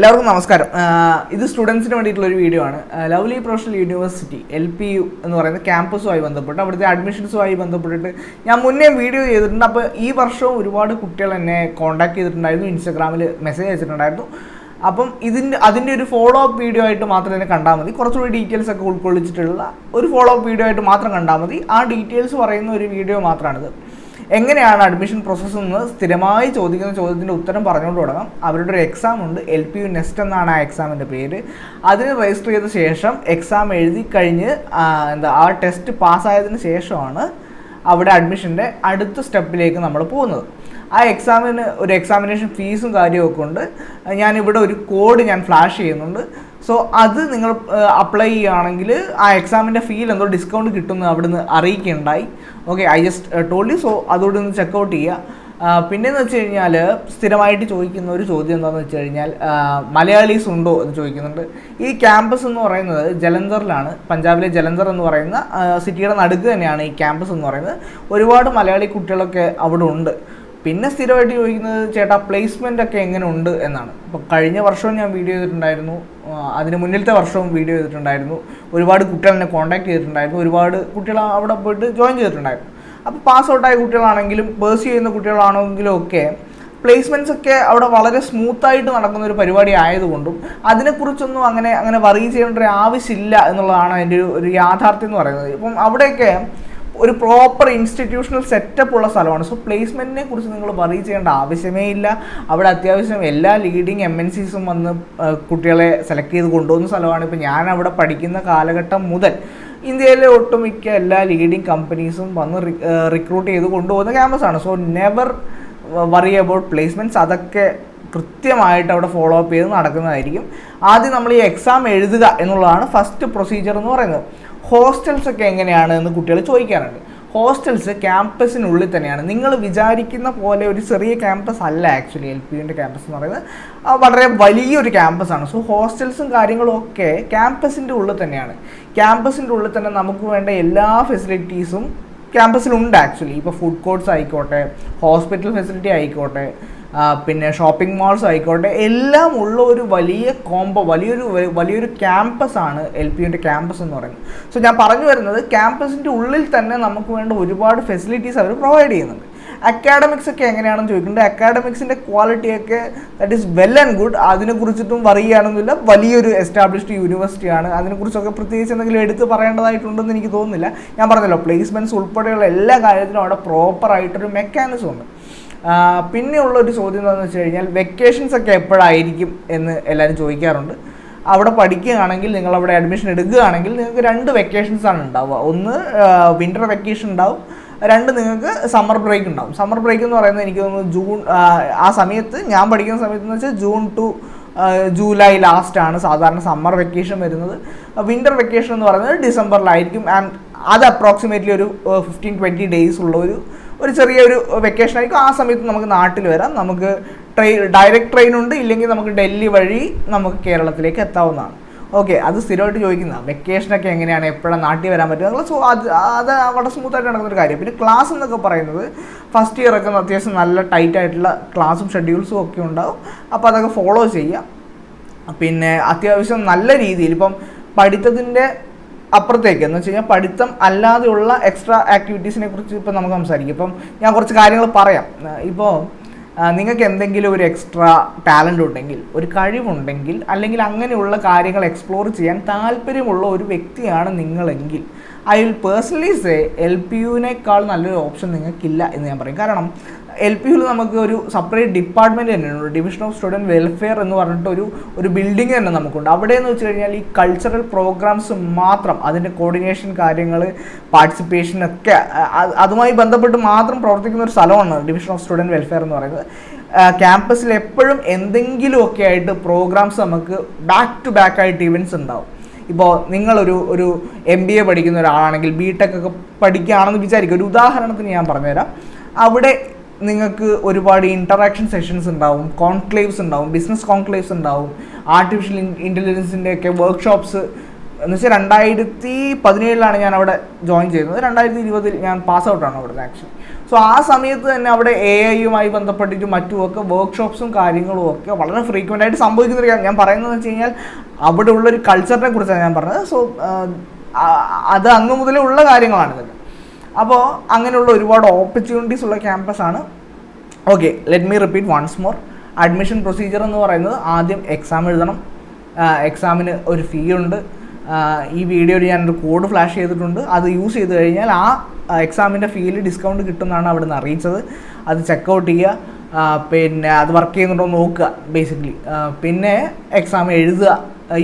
എല്ലാവർക്കും നമസ്കാരം. ഇത് സ്റ്റുഡൻസിന് വേണ്ടിയിട്ടുള്ള ഒരു വീഡിയോ ആണ് lovely professional university L P U എന്ന് പറയുന്ന ക്യാമ്പസുമായി ബന്ധപ്പെട്ട് അവിടുത്തെ അഡ്മിഷൻസുമായി ബന്ധപ്പെട്ടിട്ട് ഞാൻ മുന്നേ വീഡിയോ ചെയ്തിട്ടുണ്ട്. അപ്പോൾ ഈ വർഷവും ഒരുപാട് കുട്ടികൾ എന്നെ കോൺടാക്ട് ചെയ്തിട്ടുണ്ടായിരുന്നു. ഇൻസ്റ്റാഗ്രാമിൽ മെസ്സേജ് അയച്ചിട്ടുണ്ടായിരുന്നു. അപ്പം ഇതിന്റെ അതിന്റെ ഒരു ഫോളോ അപ്പ് വീഡിയോ ആയിട്ട് മാത്രം തന്നെ കണ്ടാൽ മതി. കുറച്ചുകൂടി ഡീറ്റെയിൽസ് ഒക്കെ ഉൾക്കൊള്ളിച്ചിട്ടുള്ള ഒരു ഫോളോ അപ്പ് വീഡിയോ ആയിട്ട് മാത്രം കണ്ടാൽ മതി. ആ ഡീറ്റെയിൽസ് പറയുന്ന ഒരു വീഡിയോ മാത്രമാണിത് എങ്ങനെയാണ് അഡ്മിഷൻ പ്രോസസ്സ് എന്ന് സ്ഥിരമായി ചോദിക്കുന്ന ചോദ്യത്തിന്റെ ഉത്തരം പറഞ്ഞുകൊണ്ട് തുടങ്ങാം. അവരുടെ ഒരു എക്സാം ഉണ്ട്. എൽ പി യു നെസ്റ്റ് എന്നാണ് ആ എക്സാമിന്റെ പേര്. അതിന് രജിസ്റ്റർ ചെയ്ത ശേഷം എക്സാം എഴുതി കഴിഞ്ഞ് എന്താ ആ ടെസ്റ്റ് പാസ്സായതിന് ശേഷമാണ് അവിടെ അഡ്മിഷന്റെ അടുത്ത സ്റ്റെപ്പിലേക്ക് നമ്മൾ പോകുന്നത്. ആ എക്സാമിന് ഒരു എക്സാമിനേഷൻ ഫീസും കാര്യമൊക്കെ ഉണ്ട്. ഞാനിവിടെ ഒരു കോഡ് ഞാൻ ഫ്ലാഷ് ചെയ്യുന്നുണ്ട്. സോ അത് നിങ്ങൾ അപ്ലൈ ചെയ്യുകയാണെങ്കിൽ ആ എക്സാമിന്റെ ഫീൽ എന്തോ ഡിസ്കൗണ്ട് കിട്ടുമെന്ന് അവിടുന്ന് അറിയിക്കുകയുണ്ടായി. Okay I just told so അതോടെ ഒന്ന് ചെക്കൗട്ട് ചെയ്യുക. പിന്നെയെന്ന് വെച്ച് കഴിഞ്ഞാൽ സ്ഥിരമായിട്ട് ചോദിക്കുന്ന ഒരു ചോദ്യം എന്താണെന്ന് വെച്ച് കഴിഞ്ഞാൽ മലയാളീസ് ഉണ്ടോ എന്ന് ചോദിക്കുന്നുണ്ട്. ഈ ക്യാമ്പസ് എന്ന് പറയുന്നത് ജലന്ധറിലാണ്. പഞ്ചാബിലെ ജലന്ധർ എന്ന് പറയുന്ന സിറ്റിയുടെ നടുക്ക് തന്നെയാണ് ഈ ക്യാമ്പസ് എന്ന് പറയുന്നത്. ഒരുപാട് മലയാളി കുട്ടികളൊക്കെ അവിടെ ഉണ്ട്. പിന്നെ സ്ഥിരമായിട്ട് ചോദിക്കുന്നത് ചേട്ടാ പ്ലേസ്മെന്റ് ഒക്കെ എങ്ങനെ ഉണ്ട് എന്നാണ്. ഇപ്പോൾ കഴിഞ്ഞ വർഷവും ഞാൻ വീഡിയോ ചെയ്തിട്ടുണ്ടായിരുന്നു. അതിന് മുന്നിലത്തെ വർഷവും വീഡിയോ ചെയ്തിട്ടുണ്ടായിരുന്നു. ഒരുപാട് കുട്ടികൾ എന്നെ കോൺടാക്ട് ചെയ്തിട്ടുണ്ടായിരുന്നു. ഒരുപാട് കുട്ടികൾ അവിടെ പോയിട്ട് ജോയിൻ ചെയ്തിട്ടുണ്ടായിരുന്നു. അപ്പോൾ പാസ് ഔട്ടായ കുട്ടികളാണെങ്കിലും പേഴ്സ് ചെയ്യുന്ന കുട്ടികളാണെങ്കിലും ഒക്കെ പ്ലേസ്മെന്റ്സ് ഒക്കെ അവിടെ വളരെ സ്മൂത്തായിട്ട് നടക്കുന്ന ഒരു പരിപാടി ആയതുകൊണ്ടും അതിനെക്കുറിച്ചൊന്നും അങ്ങനെ അങ്ങനെ വറി ചെയ്യേണ്ട ഒരു ആവശ്യമില്ല എന്നുള്ളതാണ് അതിന്റെ ഒരു യാഥാർത്ഥ്യം എന്ന് പറയുന്നത്. ഇപ്പം അവിടെയൊക്കെ ഒരു പ്രോപ്പർ ഇൻസ്റ്റിറ്റ്യൂഷണൽ സെറ്റപ്പ് ഉള്ള സ്ഥലമാണ്. സോ പ്ലേസ്മെന്റിനെ കുറിച്ച് നിങ്ങൾ വറി ചെയ്യേണ്ട ആവശ്യമേ ഇല്ല. അവിടെ അത്യാവശ്യം എല്ലാ ലീഡിങ് എം എൻ സീസും വന്ന് കുട്ടികളെ സെലക്ട് ചെയ്ത് കൊണ്ടുപോകുന്ന സ്ഥലമാണ്. ഇപ്പോൾ ഞാൻ അവിടെ പഠിക്കുന്ന കാലഘട്ടം മുതൽ ഇന്ത്യയിലെ ഒട്ടുമിക്ക എല്ലാ ലീഡിങ് കമ്പനീസും വന്ന് റിക്രൂട്ട് ചെയ്ത് കൊണ്ടുപോകുന്ന ക്യാമ്പസാണ് so never worry about placements അതൊക്കെ കൃത്യമായിട്ട് അവിടെ ഫോളോ അപ്പ് ചെയ്ത് നടക്കുന്നതായിരിക്കും. ആദ്യം നമ്മൾ ഈ എക്സാം എഴുതുക എന്നുള്ളതാണ് ഫസ്റ്റ് പ്രൊസീജിയർ എന്ന് പറയുന്നത്. ഹോസ്റ്റൽസ് ഒക്കെ എങ്ങനെയാണ് എന്ന് കുട്ടികൾ ചോദിക്കാറുണ്ട്. ഹോസ്റ്റൽസ് ക്യാമ്പസിനുള്ളിൽ തന്നെയാണ്. നിങ്ങൾ വിചാരിക്കുന്ന പോലെ ഒരു ചെറിയ ക്യാമ്പസ് അല്ല ആക്ച്വലി എൽ പി യുന്റെ ക്യാമ്പസ് എന്ന് പറയുന്നത്. വളരെ വലിയൊരു ക്യാമ്പസാണ്. സോ ഹോസ്റ്റൽസും കാര്യങ്ങളും ഒക്കെ ക്യാമ്പസിന്റെ ഉള്ളിൽ തന്നെയാണ്. ക്യാമ്പസിന്റെ ഉള്ളിൽ തന്നെ നമുക്ക് വേണ്ട എല്ലാ ഫെസിലിറ്റീസും ക്യാമ്പസിലുണ്ട് ആക്ച്വലി. ഇപ്പോൾ ഫുഡ് കോർട്ട്സ് ആയിക്കോട്ടെ ഹോസ്പിറ്റൽ ഫെസിലിറ്റി ആയിക്കോട്ടെ പിന്നെ ഷോപ്പിംഗ് മാൾസ് ആയിക്കോട്ടെ എല്ലാം ഉള്ള ഒരു വലിയ കോംബോ വലിയൊരു വലിയൊരു ക്യാമ്പസ് ആണ് എൽ പി യുന്റെ ക്യാമ്പസ് എന്ന് പറയുന്നത്. സോ ഞാൻ പറഞ്ഞു വരുന്നത് ക്യാമ്പസിന്റെ ഉള്ളിൽ തന്നെ നമുക്ക് വേണ്ട ഒരുപാട് ഫെസിലിറ്റീസ് അവർ പ്രൊവൈഡ് ചെയ്യുന്നുണ്ട്. അക്കാഡമിക്സ് ഒക്കെ എങ്ങനെയാണെന്ന് ചോദിക്കുന്നുണ്ട്? അക്കാഡമിക്സിന്റെ ക്വാളിറ്റിയൊക്കെ that is well and good അതിനെക്കുറിച്ചിട്ടും കുറിച്ചിട്ടും ചെയ്യാനൊന്നുമില്ല. വലിയൊരു എസ്റ്റാബ്ലിഷ്ഡ് യൂണിവേഴ്സിറ്റിയാണ് അതിനെക്കുറിച്ചൊക്കെ പ്രത്യേകിച്ച് എന്തെങ്കിലും എടുത്ത് പറയേണ്ടതായിട്ടുണ്ടെന്ന് എനിക്ക് തോന്നുന്നില്ല. ഞാൻ പറഞ്ഞല്ലോ പ്ലേസ്മെന്റ്സ് ഉൾപ്പെടെയുള്ള എല്ലാ കാര്യത്തിനും അവിടെ പ്രോപ്പറായിട്ടൊരു മെക്കാനിസം ഉണ്ട്. ആ, പിന്നെയുള്ള ഒരു ചോദ്യം എന്താണെന്ന് വെച്ച് കഴിഞ്ഞാൽ വെക്കേഷൻസ് ഒക്കെ എപ്പോഴായിരിക്കും എന്ന് എല്ലാവരും ചോദിക്കാറുണ്ട്. അവിടെ പഠിക്കുകയാണെങ്കിൽ നിങ്ങൾ അവിടെ അഡ്മിഷൻ എടുക്കുകയാണെങ്കിൽ നിങ്ങൾക്ക് രണ്ട് വെക്കേഷൻസ് ആണ് ഉണ്ടാവുക. ഒന്ന് വിന്റർ വെക്കേഷൻ ഉണ്ടാവും. രണ്ട് നിങ്ങൾക്ക് സമ്മർ ബ്രേക്ക് ഉണ്ടാവും. സമ്മർ ബ്രേക്ക് എന്ന് പറയുന്നത് എനിക്ക് തോന്നുന്നു ജൂൺ ആ സമയത്ത് ഞാൻ പഠിക്കുന്ന സമയത്ത് എന്ന് വെച്ചാൽ ജൂൺ ടു ജൂലൈ ലാസ്റ്റ് ആണ് സാധാരണ സമ്മർ വെക്കേഷൻ വരുന്നത്. വിന്റർ വെക്കേഷൻ എന്ന് പറയുന്നത് ഡിസംബറിലായിരിക്കും. ആൻഡ് അത് അപ്രോക്സിമേറ്റ്ലി ഒരു ഫിഫ്റ്റീൻ ട്വന്റി ഡേയ്സ് ഉള്ള ഒരു ഒരു ചെറിയൊരു വെക്കേഷൻ ആയിരിക്കും. ആ സമയത്ത് നമുക്ക് നാട്ടിൽ വരാം. നമുക്ക് ട്രെയിൻ ഡയറക്റ്റ് ട്രെയിൻ ഉണ്ട്. ഇല്ലെങ്കിൽ നമുക്ക് ഡൽഹി വഴി നമുക്ക് കേരളത്തിലേക്ക് എത്താവുന്നതാണ്. ഓക്കെ അത് സ്ഥിരമായിട്ട് ചോദിക്കുന്ന വെക്കേഷനൊക്കെ എങ്ങനെയാണ്? എപ്പോഴാണ് നാട്ടിൽ വരാൻ പറ്റുക? എന്നുള്ള സോ അത് അത് വളരെ സ്മൂത്തായിട്ട് നടക്കുന്ന ഒരു കാര്യം. പിന്നെ ക്ലാസ് എന്നൊക്കെ പറയുന്നത് ഫസ്റ്റ് ഇയർ ഒക്കെ അത്യാവശ്യം നല്ല ടൈറ്റ് ആയിട്ടുള്ള ക്ലാസ്സും ഷെഡ്യൂൾസും ഒക്കെ ഉണ്ടാവും. അപ്പോൾ അതൊക്കെ ഫോളോ ചെയ്യാം പിന്നെ അത്യാവശ്യം നല്ല രീതിയിൽ ഇപ്പം പഠിത്തത്തിന്റെ അപ്പുറത്തേക്ക്. എന്ന് വെച്ച് കഴിഞ്ഞാൽ പഠിത്തം അല്ലാതെയുള്ള എക്സ്ട്രാ ആക്ടിവിറ്റീസിനെ കുറിച്ച് ഇപ്പം നമുക്ക് സംസാരിക്കും. ഇപ്പം ഞാൻ കുറച്ച് കാര്യങ്ങൾ പറയാം. ഇപ്പോൾ നിങ്ങൾക്ക് എന്തെങ്കിലും ഒരു എക്സ്ട്രാ ടാലന്റ് ഉണ്ടെങ്കിൽ ഒരു കഴിവുണ്ടെങ്കിൽ അല്ലെങ്കിൽ അങ്ങനെയുള്ള കാര്യങ്ങൾ എക്സ്പ്ലോർ ചെയ്യാൻ താല്പര്യമുള്ള ഒരു വ്യക്തിയാണ് നിങ്ങളെങ്കിൽ I will personally say L P യുവിനേക്കാൾ നല്ലൊരു ഓപ്ഷൻ നിങ്ങൾക്കില്ല എന്ന് ഞാൻ പറയും. കാരണം എൽ പി യുവിൽ നമുക്ക് ഒരു സെപ്പറേറ്റ് ഡിപ്പാർട്ട്മെന്റ് തന്നെയുണ്ട് ഡിവിഷൻ ഓഫ് സ്റ്റുഡന്റ് വെൽഫെയർ എന്ന് പറഞ്ഞിട്ട് ഒരു ഒരു ബിൽഡിംഗ് തന്നെ നമുക്കുണ്ട്. അവിടെ എന്ന് വെച്ച് കഴിഞ്ഞാൽ ഈ കൾച്ചറൽ പ്രോഗ്രാംസ് മാത്രം അതിന്റെ കോർഡിനേഷൻ കാര്യങ്ങൾ പാർട്ടിസിപ്പേഷൻ ഒക്കെ അതുമായി ബന്ധപ്പെട്ട് മാത്രം പ്രവർത്തിക്കുന്ന ഒരു സ്ഥലമാണ് ഡിവിഷൻ ഓഫ് സ്റ്റുഡന്റ് വെൽഫെയർ എന്ന് പറയുന്നത്. ക്യാമ്പസിൽ എപ്പോഴും എന്തെങ്കിലുമൊക്കെ ആയിട്ട് പ്രോഗ്രാംസ് നമുക്ക് ബാക്ക് ടു ബാക്ക് ആയിട്ട് ഇവന്റ്സ് ഉണ്ടാവും. ഇപ്പോൾ നിങ്ങളൊരു ഒരു എം ബി എ പഠിക്കുന്ന ഒരാളാണെങ്കിൽ ബി ടെക് ഒക്കെ പഠിക്കുകയാണെന്ന് വിചാരിക്കുക. ഒരു ഉദാഹരണത്തിന് ഞാൻ പറഞ്ഞുതരാം. അവിടെ നിങ്ങൾക്ക് ഒരുപാട് ഇന്ററാക്ഷൻ സെഷൻസ് ഉണ്ടാവും കോൺക്ലേവ്സ് ഉണ്ടാവും ബിസിനസ് കോൺക്ലേവ്സ് ഉണ്ടാവും ആർട്ടിഫിഷ്യൽ ഇന്റലിജൻസിന്റെ ഒക്കെ വർക്ക്ഷോപ്സ് എന്ന് വെച്ചാൽ രണ്ടായിരത്തി പതിനേഴിലാണ് ഞാൻ അവിടെ ജോയിൻ ചെയ്യുന്നത് രണ്ടായിരത്തി ഇരുപതിൽ ഞാൻ പാസ് ഔട്ടാണ് അവിടെ ആക്ച്വലി സോ ആ സമയത്ത് തന്നെ അവിടെ എ ഐയുമായി ബന്ധപ്പെട്ടിട്ട് മറ്റുമൊക്കെ വർക്ക്ഷോപ്സും കാര്യങ്ങളും ഒക്കെ വളരെ ഫ്രീക്വന്റ് ആയിട്ട് സംഭവിക്കുന്ന ഒരു ഞാൻ പറയുന്നത് വെച്ച് കഴിഞ്ഞാൽ അവിടെ ഉള്ളൊരു കൾച്ചറിനെ കുറിച്ചാണ് ഞാൻ പറഞ്ഞത്. സോ അത് അങ്ങ് മുതലേ ഉള്ള കാര്യങ്ങളാണ് അപ്പോൾ അങ്ങനെയുള്ള ഒരുപാട് ഓപ്പർച്യൂണിറ്റീസ് ഉള്ള ക്യാമ്പസാണ് okay let me repeat once more admission procedure എന്ന് പറയുന്നത് ആദ്യം എക്സാം എഴുതണം. എക്സാമിന് ഒരു ഫീ ഉണ്ട്. ഈ വീഡിയോയിൽ ഞാനൊരു കോഡ് ഫ്ലാഷ് ചെയ്തിട്ടുണ്ട്. അത് യൂസ് ചെയ്ത് കഴിഞ്ഞാൽ ആ എക്സാമിന്റെ ഫീയിൽ ഡിസ്കൗണ്ട് കിട്ടുമെന്നാണ് അവിടെ നിന്ന് അറിയിച്ചത്. അത് ചെക്കൗട്ട് ചെയ്യുക. പിന്നെ അത് വർക്ക് ചെയ്യുന്നുണ്ടോ നോക്കുക ബേസിക്കലി പിന്നെ എക്സാം എഴുതുക.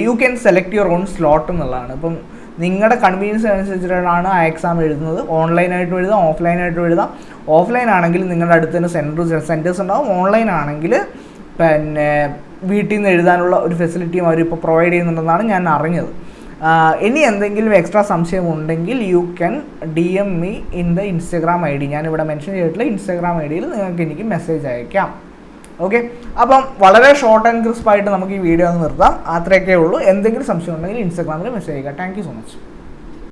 You can select your own slot എന്നുള്ളതാണ്. ഇപ്പം നിങ്ങളുടെ കൺവീനിയൻസ് അനുസരിച്ചിട്ടാണ് ആ എക്സാം എഴുതുന്നത്. ഓൺലൈനായിട്ടും എഴുതാം ഓഫ്ലൈനായിട്ടും എഴുതാം. ഓഫ്ലൈൻ ആണെങ്കിൽ നിങ്ങളുടെ അടുത്ത് തന്നെ സെന്റർ സെന്റേഴ്സ് ഉണ്ടാവും. ഓൺലൈൻ ആണെങ്കിൽ പിന്നെ വീട്ടിൽ നിന്ന് എഴുതാനുള്ള ഒരു ഫെസിലിറ്റിയും അവരിപ്പോൾ പ്രൊവൈഡ് ചെയ്യുന്നുണ്ടെന്നാണ് ഞാൻ അറിഞ്ഞത്. ഇനി എന്തെങ്കിലും എക്സ്ട്രാ സംശയം ഉണ്ടെങ്കിൽ you can D M me in the Instagram I D ഞാനിവിടെ മെൻഷൻ ചെയ്തിട്ടുള്ള ഇൻസ്റ്റഗ്രാം ഐ ഡിയിൽ നിങ്ങൾക്ക് എനിക്ക് മെസ്സേജ് അയക്കാം. ഓക്കെ അപ്പം വളരെ ഷോർട്ട് ആൻഡ് ക്രിസ്പായിട്ട് നമുക്ക് ഈ വീഡിയോ ഒന്ന് നിർത്താം. അത്രയൊക്കെ ഉള്ളൂ. എന്തെങ്കിലും സംശയം ഉണ്ടെങ്കിൽ ഇൻസ്റ്റാഗ്രാമിൽ മെസ്സേജ് ചെയ്യുക താങ്ക് സോ മച്ച്